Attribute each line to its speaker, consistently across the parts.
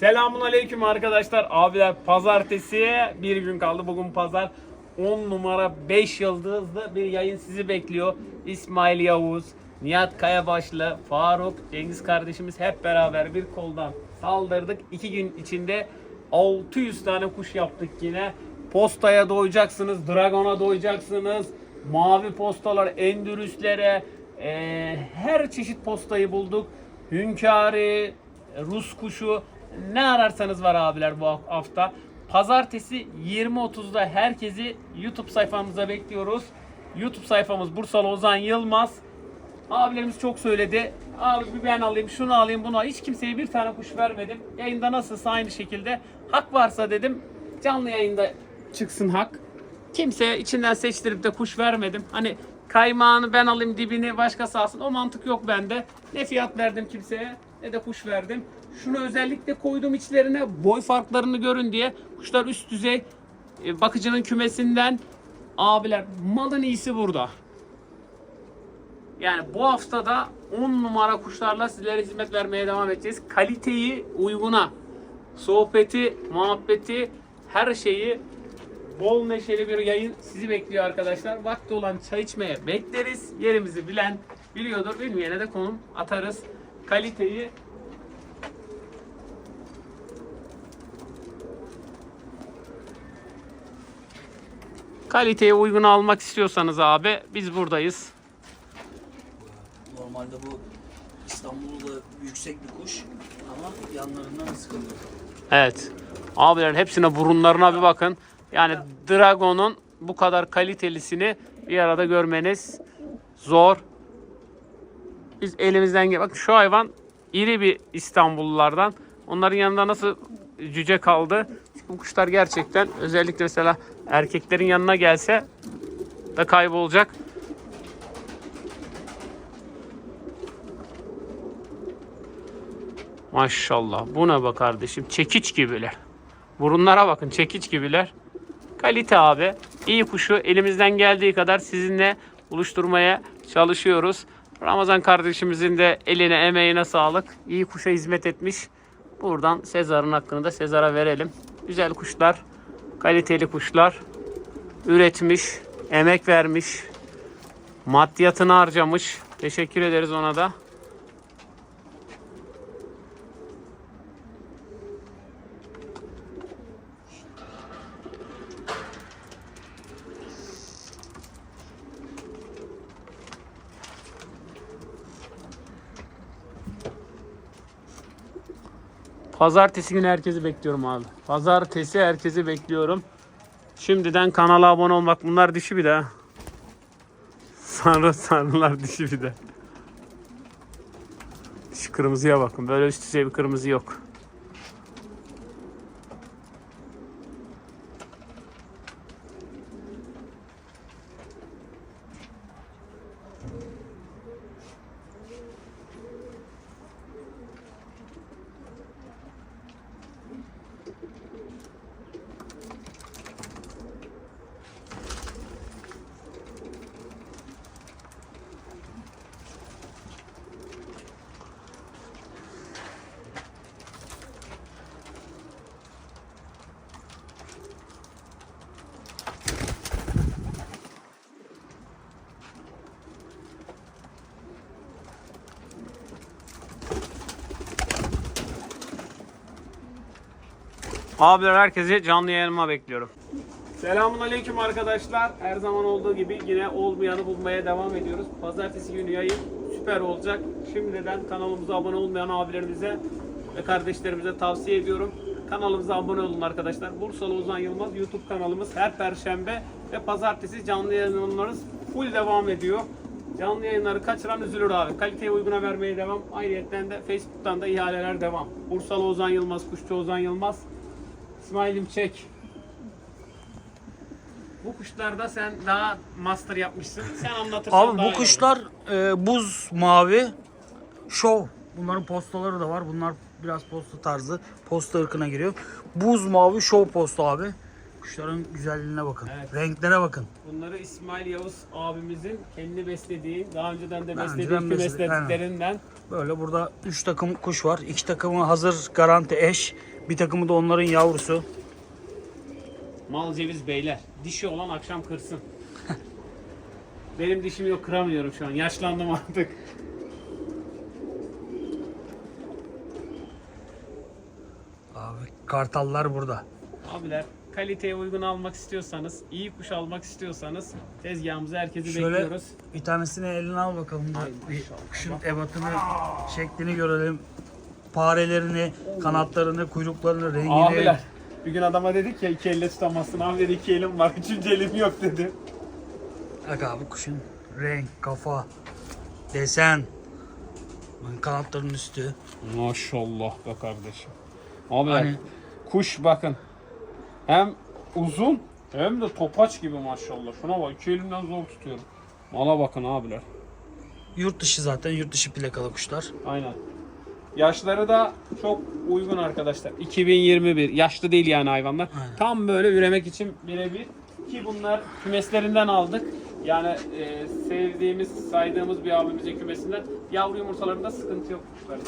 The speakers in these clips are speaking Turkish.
Speaker 1: Selamun aleyküm arkadaşlar. Abiler pazartesi bir gün kaldı. Bugün pazar 10 numara 5 yıldızlı bir yayın sizi bekliyor. İsmail Yavuz, Nihat Kayabaşlı, Faruk, Cengiz kardeşimiz hep beraber bir koldan saldırdık. 2 gün içinde 600 tane kuş yaptık yine. Postaya doyacaksınız, Dragon'a doyacaksınız. Mavi postalar, endürüslere, eee, her çeşit postayı bulduk. Hünkârı, Rus kuşu ne ararsanız var abiler bu hafta. Pazartesi 20.30'da herkesi YouTube sayfamıza bekliyoruz. YouTube sayfamız Bursalı Ozan Yılmaz. Abilerimiz çok söyledi. Abi bir ben alayım, şunu alayım, bunu. Hiç kimseye bir tane kuş vermedim. Yayında nasılsa aynı şekilde. Hak varsa dedim canlı yayında çıksın hak. Kimseye içinden seçtirip de kuş vermedim. Hani kaymağını ben alayım dibini başkası alsın. O mantık yok bende. Ne fiyat verdim kimseye ne de kuş verdim. Şunu özellikle koydum içlerine boy farklarını görün diye. Kuşlar üst düzey e, bakıcının kümesinden. Abiler malın iyisi burada. Yani bu haftada 10 numara kuşlarla sizlere hizmet vermeye devam edeceğiz. Kaliteyi uyguna, sohbeti, muhabbeti, her şeyi bol neşeli bir yayın sizi bekliyor arkadaşlar. Vakti olan çay içmeye bekleriz. Yerimizi bilen biliyordur, bilmeyene de konum atarız. Kaliteyi Kaliteye uygun almak istiyorsanız abi biz buradayız.
Speaker 2: Normalde bu İstanbul'da yüksek bir kuş ama yanlarından sıkıntı.
Speaker 1: Evet. Abilerin hepsine burunlarına bir bakın. Yani Dragon'un bu kadar kalitelisini bir arada görmeniz zor. Biz elimizden gel. Bakın şu hayvan iri bir İstanbullulardan. Onların yanında nasıl cüce kaldı. Bu kuşlar gerçekten özellikle mesela erkeklerin yanına gelse da kaybolacak. Maşallah. Buna bak kardeşim. Çekiç gibiler. Burunlara bakın. Çekiç gibiler. Kalite abi. İyi kuşu elimizden geldiği kadar sizinle buluşturmaya çalışıyoruz. Ramazan kardeşimizin de eline emeğine sağlık. İyi kuşa hizmet etmiş. Buradan Sezar'ın hakkını da Sezar'a verelim. Güzel kuşlar. Kaliteli kuşlar. Üretmiş. Emek vermiş. Maddiyatını harcamış. Teşekkür ederiz ona da. Pazartesi günü herkesi bekliyorum abi. Pazartesi herkesi bekliyorum. Şimdiden kanala abone olmak. Bunlar dişi bir de. Sarı sarılar dişi bir de. Şu kırmızıya bakın. Böyle üst düzey bir kırmızı yok. Abiler herkesi canlı yayınıma bekliyorum. Selamun aleyküm arkadaşlar. Her zaman olduğu gibi yine olmayanı bulmaya devam ediyoruz. Pazartesi günü yayın süper olacak. Şimdiden kanalımıza abone olmayan abilerimize ve kardeşlerimize tavsiye ediyorum. Kanalımıza abone olun arkadaşlar. Bursalı Ozan Yılmaz YouTube kanalımız her perşembe ve pazartesi canlı yayınlarımız full devam ediyor. Canlı yayınları kaçıran üzülür abi. Kaliteye uyguna vermeye devam. Ayrıca de Facebook'tan da ihaleler devam. Bursalı Ozan Yılmaz, Kuşçu Ozan Yılmaz. İsmail'im çek. Bu kuşlarda sen daha master yapmışsın. Sen anlatırsan
Speaker 2: Abi
Speaker 1: daha iyi
Speaker 2: bu
Speaker 1: olur.
Speaker 2: kuşlar e, buz mavi şov. Bunların postaları da var. Bunlar biraz posta tarzı. Posta ırkına giriyor. Buz mavi şov posta abi. Kuşların güzelliğine bakın.
Speaker 1: Evet.
Speaker 2: Renklere bakın.
Speaker 1: Bunları İsmail Yavuz abimizin kendi beslediği, daha önceden de
Speaker 2: Daha
Speaker 1: beslediği
Speaker 2: önceden besledi,
Speaker 1: kümeslerinden
Speaker 2: Böyle burada 3 takım kuş var. 2 takımı hazır garanti eş. Bir takımı da onların yavrusu.
Speaker 1: Mal ceviz beyler. Dişi olan akşam kırsın. Benim dişim yok kıramıyorum şu an. Yaşlandım artık.
Speaker 2: Abi kartallar burada.
Speaker 1: Abiler kaliteye uygun almak istiyorsanız, iyi kuş almak istiyorsanız tezgahımıza herkesi
Speaker 2: Şöyle
Speaker 1: bekliyoruz.
Speaker 2: bir tanesini eline al bakalım. da
Speaker 1: Ay
Speaker 2: bir
Speaker 1: maşallah.
Speaker 2: kuşun ebatını, şeklini görelim. Farelerini, kanatlarını, kuyruklarını, rengini.
Speaker 1: Abiler bir gün adama dedik ya iki elle tutamazsın. Abi dedi iki elim var, üçüncü elim yok dedi.
Speaker 2: Bak abi kuşun renk, kafa, desen. Kanatların üstü.
Speaker 1: Maşallah be kardeşim. Abiler
Speaker 2: Hani-
Speaker 1: kuş bakın. Hem uzun hem de topaç gibi maşallah. Şuna bak iki elimden zor tutuyorum. Mala bakın abiler.
Speaker 2: Yurt dışı zaten, yurt dışı plakalı kuşlar.
Speaker 1: Aynen. Yaşları da çok uygun arkadaşlar. 2021. Yaşlı değil yani hayvanlar.
Speaker 2: Aynen.
Speaker 1: Tam böyle üremek için birebir. Ki bunlar kümeslerinden aldık. Yani e, sevdiğimiz, saydığımız bir abimizin kümesinden. Yavru yumurtalarında sıkıntı yok kuşların.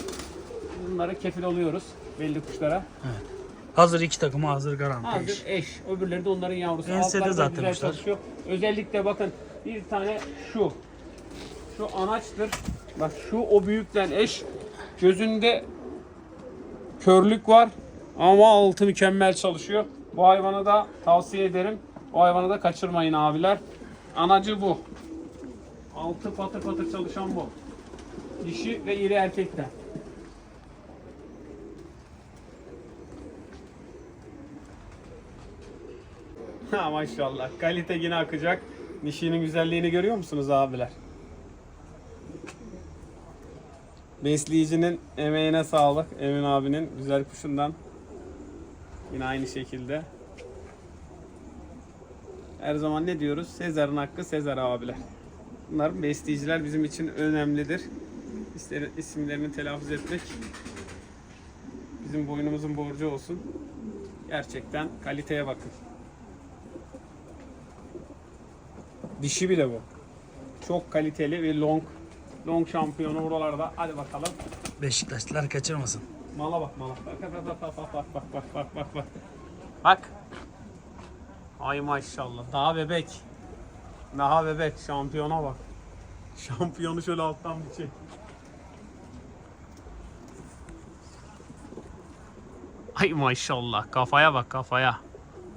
Speaker 1: Bunları kefil oluyoruz belli kuşlara.
Speaker 2: Hazır iki takımı hazır garanti.
Speaker 1: Hazır eş. Öbürleri de onların yavrusu.
Speaker 2: Ensede
Speaker 1: Altları da
Speaker 2: zaten kuşlar.
Speaker 1: çalışıyor. Özellikle bakın bir tane şu. Şu anaçtır. Bak şu o büyükten eş. Gözünde körlük var ama altı mükemmel çalışıyor. Bu hayvanı da tavsiye ederim. Bu hayvanı da kaçırmayın abiler. Anacı bu. Altı patır patır çalışan bu. Dişi ve iri erkekten. Ha maşallah. Kalite yine akacak. Dişinin güzelliğini görüyor musunuz abiler? Besleyicinin emeğine sağlık. Emin abinin güzel kuşundan. Yine aynı şekilde. Her zaman ne diyoruz? Sezar'ın hakkı Sezar abiler. Bunlar besleyiciler bizim için önemlidir. İster- isimlerini telaffuz etmek bizim boynumuzun borcu olsun. Gerçekten kaliteye bakın. Dişi bile bu. Çok kaliteli bir long long şampiyonu buralarda. Hadi bakalım.
Speaker 2: Beşiktaşlılar kaçırmasın.
Speaker 1: Mala bak mala. Bak bak bak bak bak bak bak bak bak bak. Bak. Ay maşallah. Daha bebek. Daha bebek. Şampiyona bak. Şampiyonu şöyle alttan bir çek. Ay maşallah. Kafaya bak kafaya.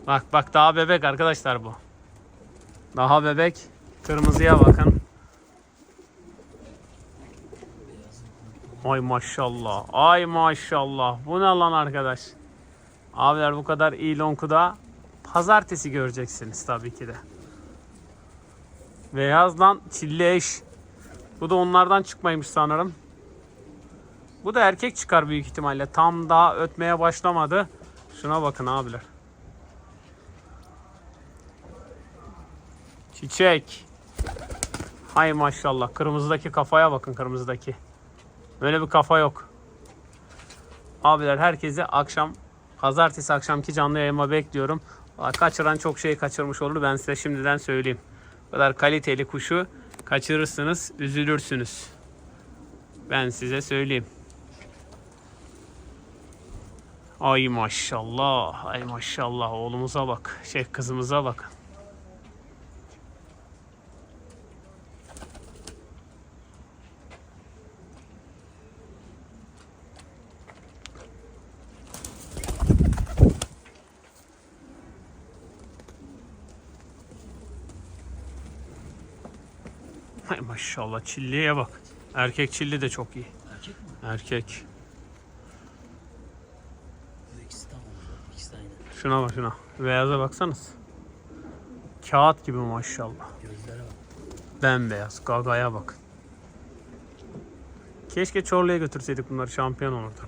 Speaker 1: Bak bak daha bebek arkadaşlar bu. Daha bebek. Kırmızıya bakın. Ay maşallah. Ay maşallah. Bu ne lan arkadaş? Abiler bu kadar iyi lonku pazartesi göreceksiniz tabii ki de. Beyazdan çilli eş. Bu da onlardan çıkmaymış sanırım. Bu da erkek çıkar büyük ihtimalle. Tam daha ötmeye başlamadı. Şuna bakın abiler. Çiçek. Hay maşallah. Kırmızıdaki kafaya bakın kırmızıdaki. Böyle bir kafa yok. Abiler herkese akşam pazartesi akşamki canlı yayıma bekliyorum. Kaçıran çok şey kaçırmış olur. Ben size şimdiden söyleyeyim. Bu kadar kaliteli kuşu kaçırırsınız, üzülürsünüz. Ben size söyleyeyim. Ay maşallah, ay maşallah oğlumuza bak, şey kızımıza bak. Ay maşallah çilliye bak. Erkek çilli de çok iyi.
Speaker 2: Erkek mi?
Speaker 1: Erkek. Şuna bak şuna. Beyaza baksanız. Kağıt gibi maşallah.
Speaker 2: Gözlere bak.
Speaker 1: Bembeyaz. Gagaya bak. Keşke Çorlu'ya götürseydik bunları şampiyon olurdu.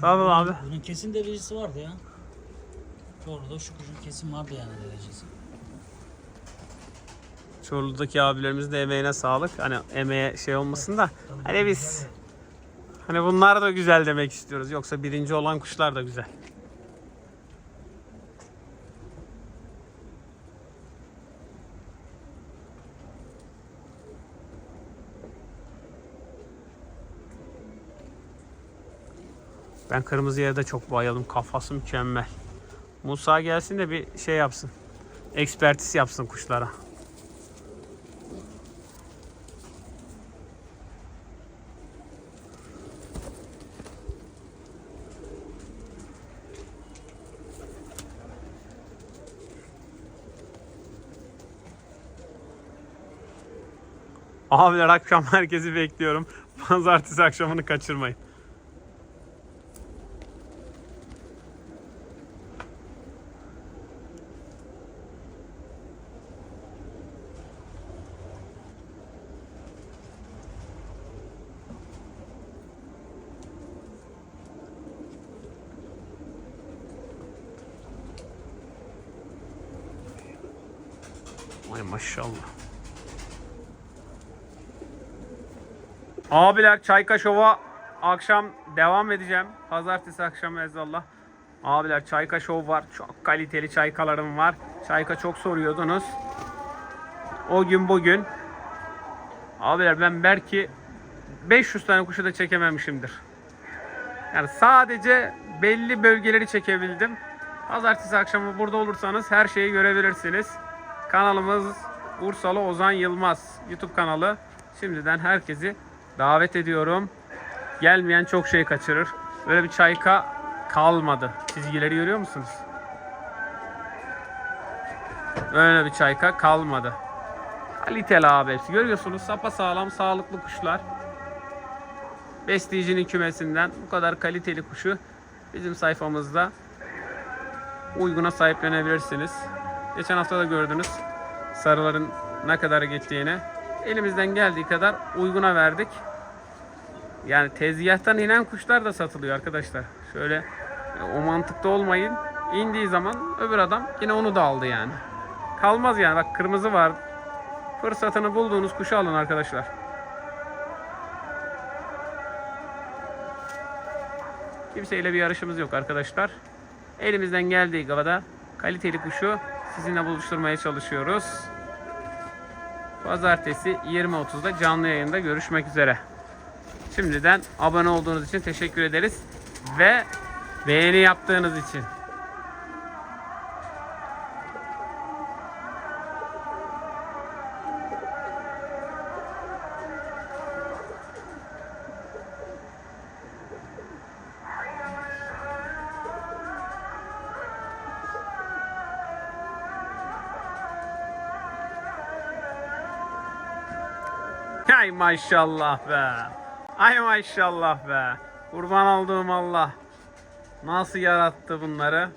Speaker 1: Tabii abi.
Speaker 2: Bunun kesin derecesi vardı ya. Çorlu'da şu kuşun kesin vardı yani derecesi.
Speaker 1: Çorlu'daki abilerimizin de emeğine sağlık. Hani emeğe şey olmasın da. Hani biz hani bunlar da güzel demek istiyoruz. Yoksa birinci olan kuşlar da güzel. Ben kırmızıya da çok bayıldım. Kafası mükemmel. Musa gelsin de bir şey yapsın. Ekspertiz yapsın kuşlara. Abiler akşam herkesi bekliyorum. Pazartesi akşamını kaçırmayın. Ay maşallah. Abiler Çayka Şov'a akşam devam edeceğim. Pazartesi akşamı ezallah. Abiler Çayka Şov var. Çok kaliteli çaykalarım var. Çayka çok soruyordunuz. O gün bugün. Abiler ben belki 500 tane kuşu da çekememişimdir. Yani sadece belli bölgeleri çekebildim. Pazartesi akşamı burada olursanız her şeyi görebilirsiniz. Kanalımız Bursalı Ozan Yılmaz YouTube kanalı. Şimdiden herkesi davet ediyorum. Gelmeyen çok şey kaçırır. Böyle bir çayka kalmadı. Çizgileri görüyor musunuz? Böyle bir çayka kalmadı. Kaliteli abi hepsi. Görüyorsunuz sapa sağlam sağlıklı kuşlar. Besleyicinin kümesinden bu kadar kaliteli kuşu bizim sayfamızda uyguna sahiplenebilirsiniz. Geçen hafta da gördünüz sarıların ne kadar gittiğini. Elimizden geldiği kadar uyguna verdik. Yani tezgahtan inen kuşlar da satılıyor arkadaşlar. Şöyle e, o mantıkta olmayın. İndiği zaman öbür adam yine onu da aldı yani. Kalmaz yani bak kırmızı var. Fırsatını bulduğunuz kuşu alın arkadaşlar. Kimseyle bir yarışımız yok arkadaşlar. Elimizden geldiği kadar kaliteli kuşu sizinle buluşturmaya çalışıyoruz. Pazartesi 20.30'da canlı yayında görüşmek üzere. Şimdiden abone olduğunuz için teşekkür ederiz. Ve beğeni yaptığınız için. Ay maşallah be. Ay maşallah be. Kurban olduğum Allah. Nasıl yarattı bunları?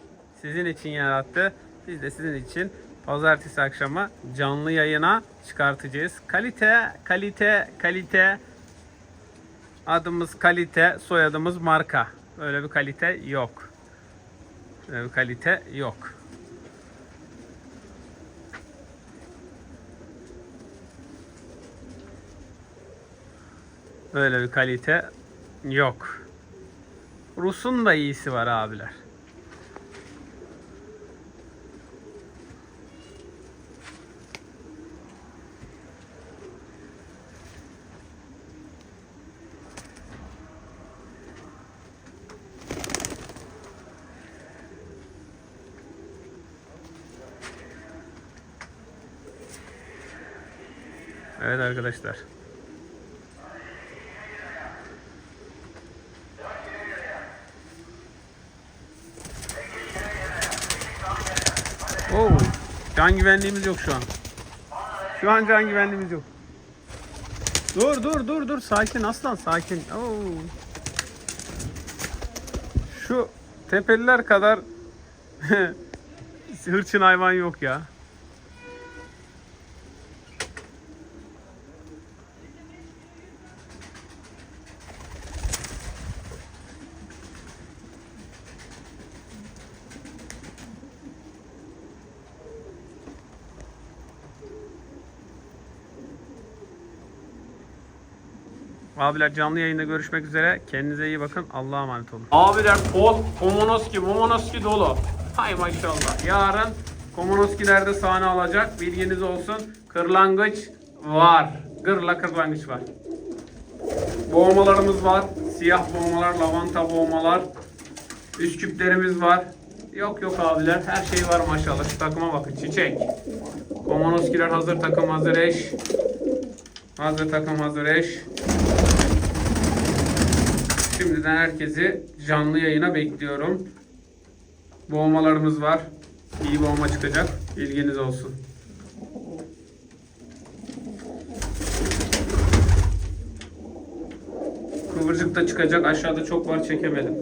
Speaker 1: Sizin için yarattı. Biz de sizin için pazartesi akşamı canlı yayına çıkartacağız. Kalite, kalite, kalite. Adımız kalite, soyadımız marka. Öyle bir kalite yok. Öyle bir kalite yok. Böyle bir kalite yok. Rus'un da iyisi var abiler. Evet arkadaşlar. Oo, can güvenliğimiz yok şu an. Şu an can güvenliğimiz yok. Dur dur dur dur sakin aslan sakin. Oo. Şu tepeliler kadar hırçın hayvan yok ya. Abiler canlı yayında görüşmek üzere. Kendinize iyi bakın. Allah'a emanet olun. Abiler Pol, Komonoski, Momonoski dolu. Hay maşallah. Yarın Komonoski'lerde sahne alacak. Bilginiz olsun. Kırlangıç var. Gırla kırlangıç var. Boğmalarımız var. siyah boğmalar, lavanta boğmalar. Üst küplerimiz var. Yok yok abiler her şey var maşallah. Şu takıma bakın çiçek. Komanoskiler hazır takım hazır eş. Hazır takım hazır eş. Şimdiden herkesi canlı yayına bekliyorum. Boğmalarımız var. İyi boğma çıkacak. Bilginiz olsun. Kıvırcık da çıkacak. Aşağıda çok var çekemedim.